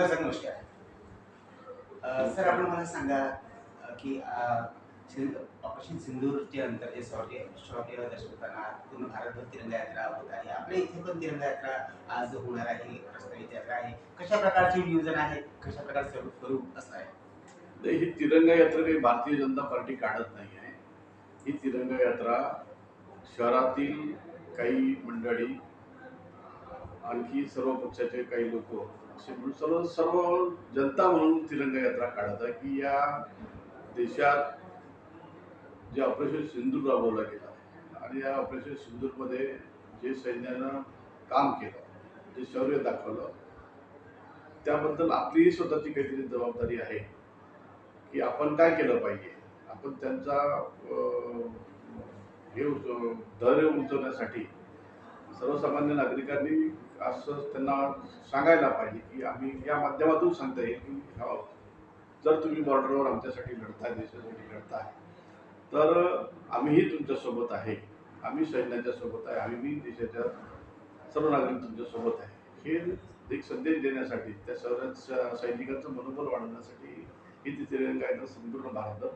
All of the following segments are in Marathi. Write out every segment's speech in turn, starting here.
आमदार साहेब नमस्कार सर आपण मला सांगा की ऑपरेशन सिंधूरचे अंतर जे शौर्य शौर्य दर्शवताना पूर्ण भारतभर तिरंगा यात्रा होत आहे. आपल्या इथे पण तिरंगा यात्रा आज होणार आहे प्रस्तावित यात्रा आहे. कशा प्रकारचे नियोजन आहे? कशा प्रकारचे स्वरूप- असं आहे? नाही, ही तिरंगा यात्रा काही भारतीय जनता पार्टी काढत नाही आहे. ही तिरंगा यात्रा शहरातील काही मंडळी आणखी सर्व पक्षाचे काही लोक असे म्हणून सर्व सर्व जनता म्हणून तिरंगा यात्रा काढत आहे की या देशात जे ऑपरेशन सिंदूर राबवला गेला आणि या ऑपरेशन सिंदूरमध्ये जे सैन्यानं काम केलं जे शौर्य दाखवलं त्याबद्दल आपलीही स्वतःची काहीतरी जबाबदारी आहे की आपण काय केलं पाहिजे. आपण त्यांचा हे धैर्य उंचवण्यासाठी सर्वसामान्य नागरिकांनी असं त्यांना सांगायला पाहिजे की आम्ही या माध्यमातून सांगता येईल की जर तुम्ही बॉर्डरवर आमच्यासाठी लढताय देशासाठी लढताय तर आम्हीही तुमच्यासोबत आहे. आम्ही सैन्याच्या सोबत आहे. आम्ही देशाच्या सर्व नागरिक तुमच्यासोबत आहे. हे एक संदेश देण्यासाठी त्या सर्व सैनिकांचं मनोबल वाढवण्यासाठी ही तिथे संपूर्ण भारतभर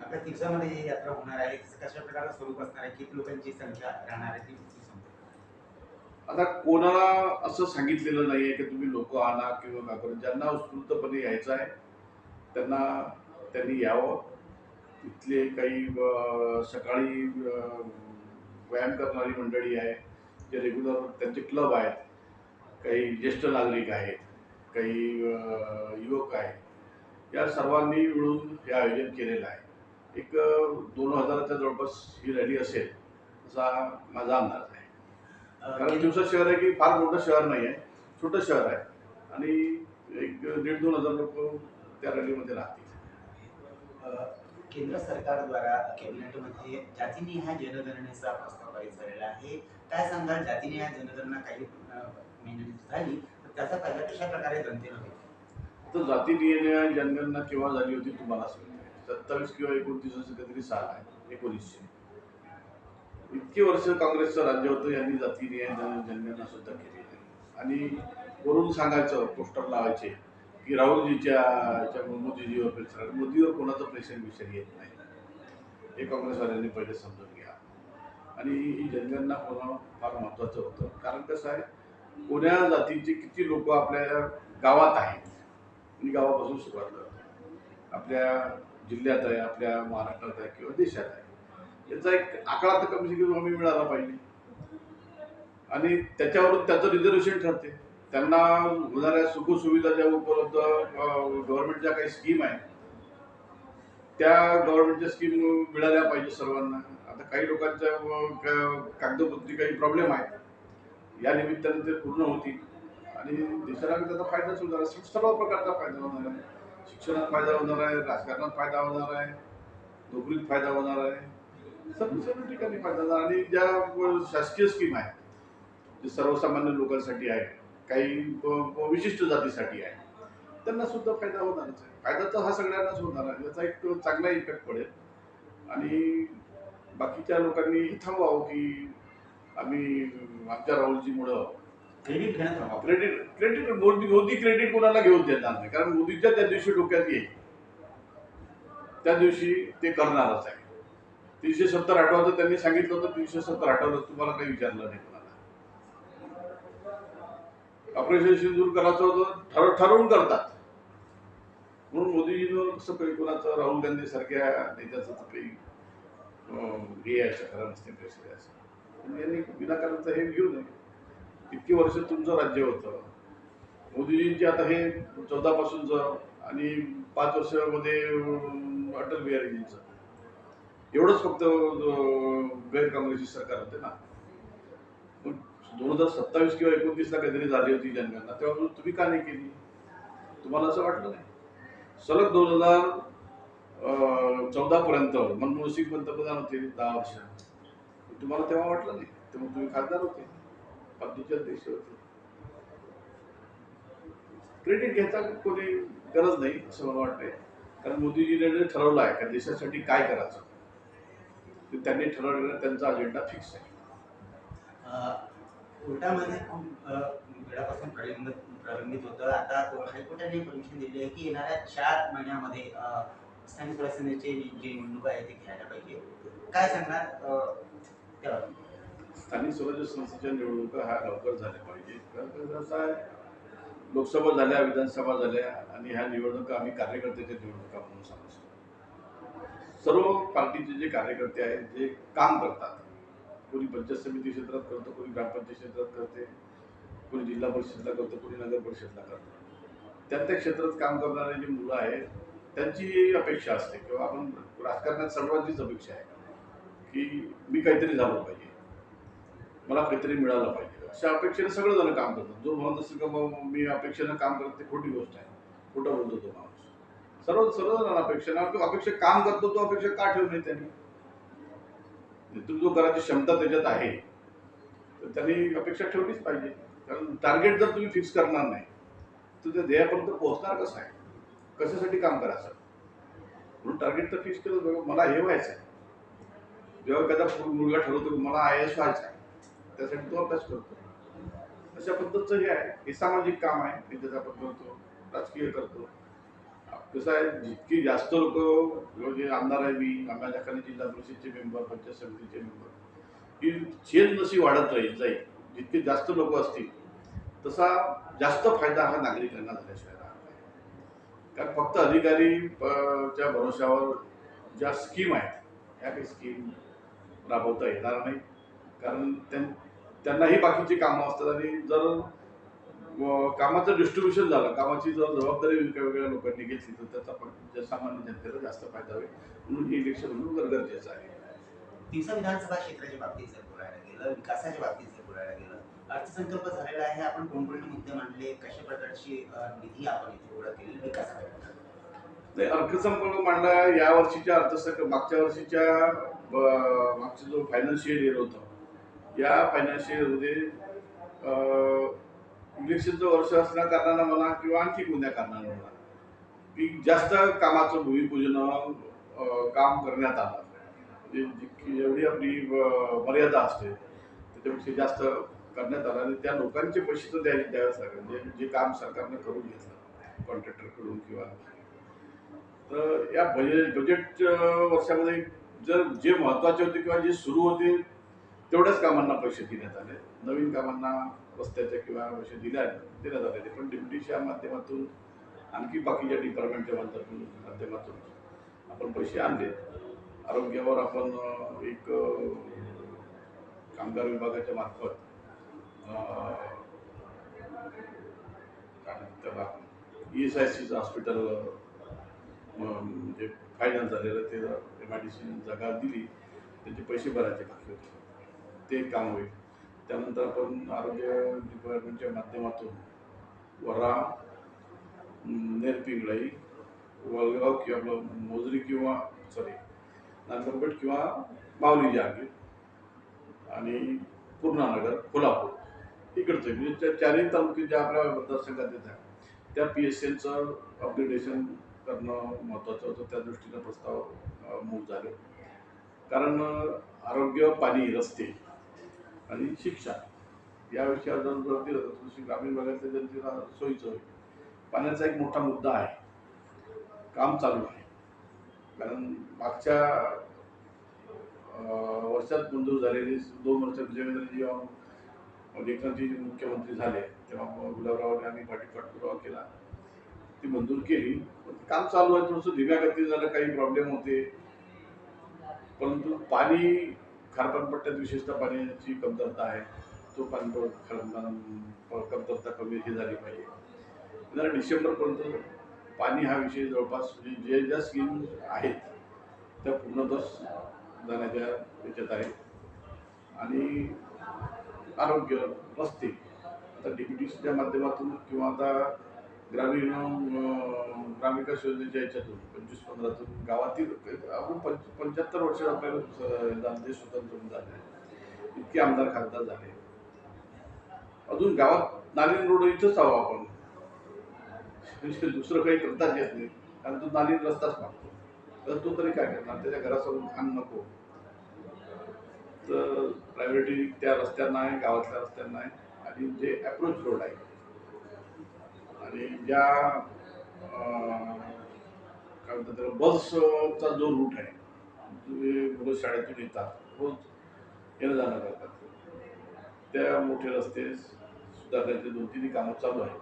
आपल्या तिरसामध्ये ही यात्रा होणार आहे. त्याचं कशा प्रकारचं स्वरूप असणार आहे? किती लोकांची संख्या राहणार आहे ती आता कोणाला असं सांगितलेलं नाही आहे की तुम्ही लोक आणा किंवा का करून ज्यांना उत्स्फूर्तपणे यायचं आहे त्यांना त्यांनी यावं. इथले काही सकाळी व्यायाम करणारी मंडळी आहे जे रेग्युलर त्यांचे क्लब आहेत. काही ज्येष्ठ नागरिक आहेत काही युवक आहेत. या सर्वांनी मिळून हे आयोजन केलेलं आहे. एक दोन हजाराच्या जवळपास ही रॅली असेल असा माझा अंदाज आहे. कारण दिवसा शहर आहे की फार मोठं शहर नाही आहे छोटं शहर आहे. आणि एक दीड दोन हजार लोक त्या रॅलीमध्ये राहतील. केंद्र सरकारद्वारा कॅबिनेटमध्ये जातीनिहाय जनगणनेचा प्रस्ताव पारित झालेला आहे. काय सांगाल जातीनिहाय जनगणना काही अ, महिन्यांनी झाली तर त्याचा फायदा कशा प्रकारे जनतेला होईल? तर जाती निर्णय जनगणना केव्हा झाली होती तुम्हाला सांगते सत्तावीस किंवा एकोणतीस असं काहीतरी साल आहे एकोणीसशे. इतकी वर्ष काँग्रेसचं राज्य होतं यांनी जाती निर्णय जनगणना सुद्धा केली आणि वरून सांगायचं पोस्टर लावायचे की राहुलजीच्या च्या मोदीजीवर प्रेशर मोदीवर कोणाचं प्रेशर विषय येत नाही. हे काँग्रेसवाल्यांनी पहिले समजून घ्या. आणि ही जनगणना होणं फार महत्त्वाचं होतं. कारण कसं आहे कोण्या जातीचे किती लोक आपल्या गावात आहेत आणि गावापासून सुरुवात करतात. आपल्या जिल्ह्यात आहे आपल्या महाराष्ट्रात आहे किंवा देशात आहे. याचा एक आकडा तर कमी से कमी मिळाला पाहिजे. आणि त्याच्यावरून त्याचं रिझर्वेशन ठरते. त्यांना होणाऱ्या सुखसुविधा ज्या उपलब्ध गव्हर्नमेंटच्या काही स्कीम आहेत त्या गव्हर्नमेंटच्या स्कीम मिळाल्या पाहिजे सर्वांना. आता काही लोकांच्या कागदपत्री काही प्रॉब्लेम आहेत. या निमित्ताने ते पूर्ण होतील. आणि देशाला त्याचा फायदाच होणार. सर्व प्रकारचा फायदा होणार आहे. शिक्षणात फायदा होणार आहे राजकारणात फायदा होणार आहे नोकरीत फायदा होणार आहे. सर्व सर्व ठिकाणी फायदा होणार. आणि ज्या शासकीय स्कीम आहेत जे सर्वसामान्य लोकांसाठी आहे काही विशिष्ट जातीसाठी आहे त्यांना सुद्धा फायदा होणारच आहे. फायदा तर हा सगळ्यांनाच होणार आहे. याचा एक चांगला इफेक्ट पडेल. आणि बाकीच्या लोकांनी थांबवावं की आम्ही आमच्या राहुलजीमुळं क्रेडिट घेण्यात राहावं credit credit Modi Modi credit कोणाला घेऊन देणार नाही? कारण मोदीच्या त्या दिवशी डोक्यात येईल. त्या दिवशी ते करणारच आहे. तीनशे सत्तर हटवायचं त्यांनी सांगितलं होतं तीनशे सत्तर आठवलं तुम्हाला काही विचारलं नाही कोणाला. ऑपरेशन सिंधूर करायचं होतं ठरवून करतात. म्हणून मोदीजींवर कसं काही कोणाचं राहुल गांधी सारख्या नेत्याचं तर काही हे यायचं खरं नसते प्रेशर यायचं यांनी विनाकारणचं हे घेऊ नये. इतकी वर्ष तुमचं राज्य होतं. मोदीजींचे आता हे चौदापासूनचं आणि पाच वर्षामध्ये अटल बिहारीजींचं. एवढंच फक्त गैर काँग्रेसची सरकार होते ना. दोन हजार सत्तावीस किंवा एकोणतीसला काहीतरी झाली होती जनगणना तेव्हा तुम्ही का नाही केली? तुम्हाला असं वाटलं नाही? सलग दोन हजार चौदा पर्यंत मनमोहन सिंग पंतप्रधान होते दहा वर्ष. तुम्हाला तेव्हा वाटलं नाही? तेव्हा तुम्ही खासदार होते. बाकीचे अध्यक्ष होते क्रेडिट घ्यायचा कोणी गरज नाही असं मला वाटतंय. कारण मोदीजीने ठरवलं आहे का देशासाठी काय करायचं. ते त्यांनी ठरवलेलं त्यांचा अजेंडा फिक्स आहे. कोर्टामध्ये खूप वेळापासून प्रलंबित प्रलंबित होतं. आता हायकोर्टाने परमिशन दिली आहे की येणाऱ्या चार महिन्यामध्ये स्थानिक स्वराज्य संस्थेचे जे निवडणूक आहे ते घ्यायला पाहिजे. काय सांगणार त्यावर? स्थानिक स्वराज्य संस्थेच्या निवडणुका ह्या लवकर झाल्या पाहिजे. कारण कसं आहे लोकसभा झाल्या विधानसभा झाल्या आणि ह्या निवडणुका आम्ही कार्यकर्त्याच्या निवडणुका म्हणून समजतो सर्व पार्टीचे जे कार्यकर्ते आहेत जे काम करतात कोणी पंचायत समिती क्षेत्रात करतं कोणी ग्रामपंचायत क्षेत्रात करते कोणी जिल्हा परिषदला करतं कोणी नगर परिषदला करतं. त्या त्या क्षेत्रात काम करणारे जे मुलं आहेत त्यांची अपेक्षा असते किंवा आपण राजकारणात सर्वांचीच अपेक्षा आहे की मी काहीतरी झालो पाहिजे. मला काहीतरी मिळालं पाहिजे. अशा अपेक्षेने सगळं जण काम करतात. जो म्हणत असेल का बाबा मी अपेक्षेनं काम करत ते खोटी गोष्ट आहे. खोटं बोलतो तो माणूस. सर्व सर्व जण अपेक्षा अपेक्षा काम करतो तो अपेक्षा का ठेवू नये त्यांनी? नेतृत्व करायची क्षमता त्याच्यात आहे. तर त्यांनी अपेक्षा ठेवलीच पाहिजे. कारण टार्गेट जर तुम्ही फिक्स करणार नाही तर त्या ध्येयापर्यंत पोहोचणार कसं आहे? कशासाठी काम करायचं? म्हणून टार्गेट तर फिक्स केलं मला हे व्हायचं आहे जेव्हा एखादा मुलगा ठरवतो की मला आय एस व्हायचं आहे त्यासाठी तो अभ्यास करतो. अशा पद्धतीचं हे आहे. हे सामाजिक काम आहे. मी त्याचा आपण करतो. राजकीय करतो. कसं आहे जितकी जास्त लोक जे आमदार आहे मी आम्हाला जिल्हा परिषदचे मेंबर पंचायत समितीचे मेंबर ही चेन नशी वाढत राहील जाईल. जितके जास्त लोक असतील तसा जास्त फायदा हा नागरिकांना झाल्याशिवाय कारण फक्त अधिकारी च्या भरोशावर ज्या स्कीम आहेत ह्या काही स्कीम राबवता येणार नाही कारण त्यां- त्यांनाही बाकीची कामं असतात आणि जर कामाचं डिस्ट्रीब्युशन झालं कामाची जर जबाबदारी वेगवेगळ्या लोकांनी घेतली तर त्याचा पण सामान्य जनतेला जास्त फायदा होईल. म्हणून हे इलेक्शन होणं गरजेचं आहे. विधानसभा क्षेत्राच्या बाबतीत जर बोलायला गेलं विकासाच्या बाबतीत जर बोलायला गेलं अर्थसंकल्प झालेला आहे आपण कोणकोणते मुद्दे मांडले कशा प्रकारची निधी आपण इथे गोळा केली विकासासाठी नाही अर्थसंकल्प मांडला या वर्षीच्या अर्थसंकल्प मागच्या वर्षीच्या मागचं जो फायनान्शियल इयर होतं या फायनान्शियलमध्ये म्हणजे, इलेक्शनचं वर्ष असल्या कारणानं म्हणा किंवा आणखी कोणत्या कारणानं म्हणा की जास्त कामाचं भूमिपूजन काम करण्यात आलं. म्हणजे जेवढी आपली मर्यादा असते त्याच्यापेक्षा जास्त करण्यात आलं आणि त्या लोकांचे पैसे तर द्यावे द्यावेच लागेल. म्हणजे जे काम सरकारनं करून घेतलं कॉन्ट्रॅक्टरकडून किंवा तर या बजेट बजेट वर्षामध्ये जर जे महत्त्वाचे होते किंवा जे सुरू होते तेवढ्याच कामांना पैसे देण्यात आले नवीन कामांना रस्त्याच्या किंवा पैसे दिल्या देण्यात आलेले पण डिप्युटीच्या माध्यमातून आणखी बाकीच्या डिपार्टमेंटच्या माध्यमातून माध्यमातून आपण पैसे आणले. आरोग्यावर आपण एक कामगार विभागाच्या मार्फत काय म्हणतात त्याला ई एस आय सीचं हॉस्पिटल म्हणजे फायनान्स झालेलं ते एम आय डी सी जागा दिली. त्याचे पैसे भरायचे बाकी होते. ते काम होईल. त्यानंतर आपण आरोग्य डिपार्टमेंटच्या माध्यमातून वरा नेरपिंगळाई वळगाव किंवा आपलं मोजरी किंवा सॉरी नांदरपेठ किंवा माऊली जागे आणि पूर्णानगर कोल्हापूर. इकडचं म्हणजे त्या चारही तालुके ज्या आपल्या मतदारसंघात येत आहेत त्या पी एस एलचं अपग्रेडेशन करणं महत्त्वाचं होतं. त्या दृष्टीनं प्रस्ताव मूव झाले. कारण आरोग्य पाणी रस्ते आणि शिक्षा. या विषयावर जर जोर दिला तर थोडीशी ग्रामीण भागातल्या जनतेला सोयीचं होईल. पाण्याचा एक मोठा मुद्दा आहे. काम चालू आहे. कारण मागच्या वर्षात मंजूर झालेली दोन वर्षात जेव्हा एकनाथजी मुख्यमंत्री झाले तेव्हा गुलाबरावांनी आम्ही पाठी पाठपुरावा केला. ती मंजूर केली. पण काम चालू आहे थोडंसं धीम्या गती झालं काही प्रॉब्लेम होते. परंतु पाणी खारपानपट्ट्यात विशेषतः पाण्याची कमतरता आहे. तो पाणी कमतरता कमी ही झाली पाहिजे. जरा डिसेंबरपर्यंत पाणी हा विषय जवळपास म्हणजे जे ज्या स्कीम आहेत त्या पूर्णतः जाण्याच्या याच्यात आहे. आणि आरोग्य रस्ते. आता सीच्या माध्यमातून किंवा आता ग्रामीण ग्रामविकास योजनेच्या याच्यातून पंचवीस पंधरातून गावातील आपण पंच पंच्याहत्तर वर्ष आपल्याला देश स्वतंत्र होऊन झाले इतके आमदार खासदार झाले. अजून गावात नालीन रोड इथंच आहो आपण. म्हणजे दुसरं काही करताच येत नाही. कारण तो नालीन रस्ताच मागतो. तर तो तरी काय करणार? त्याच्या घरासमोर घाण नको. तर प्रायोरिटी त्या रस्त्यांना आहे गावातल्या रस्त्यांना आहे. आणि जे अप्रोच रोड आहे. आणि ज्या काय म्हणतात त्याला बसचा जो रूट आहे मुलं शाळेतून येतात रोज येणं जाणं करतात. त्या मोठे रस्ते सुधारण्याचे दोन तीन कामं चालू आहेत.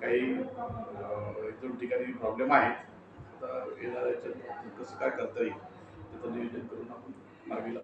काही एक दोन ठिकाणी प्रॉब्लेम आहेत. आता येणाऱ्या याच्यात कसं काय करता येईल त्याचं नियोजन करून आपण मार्गी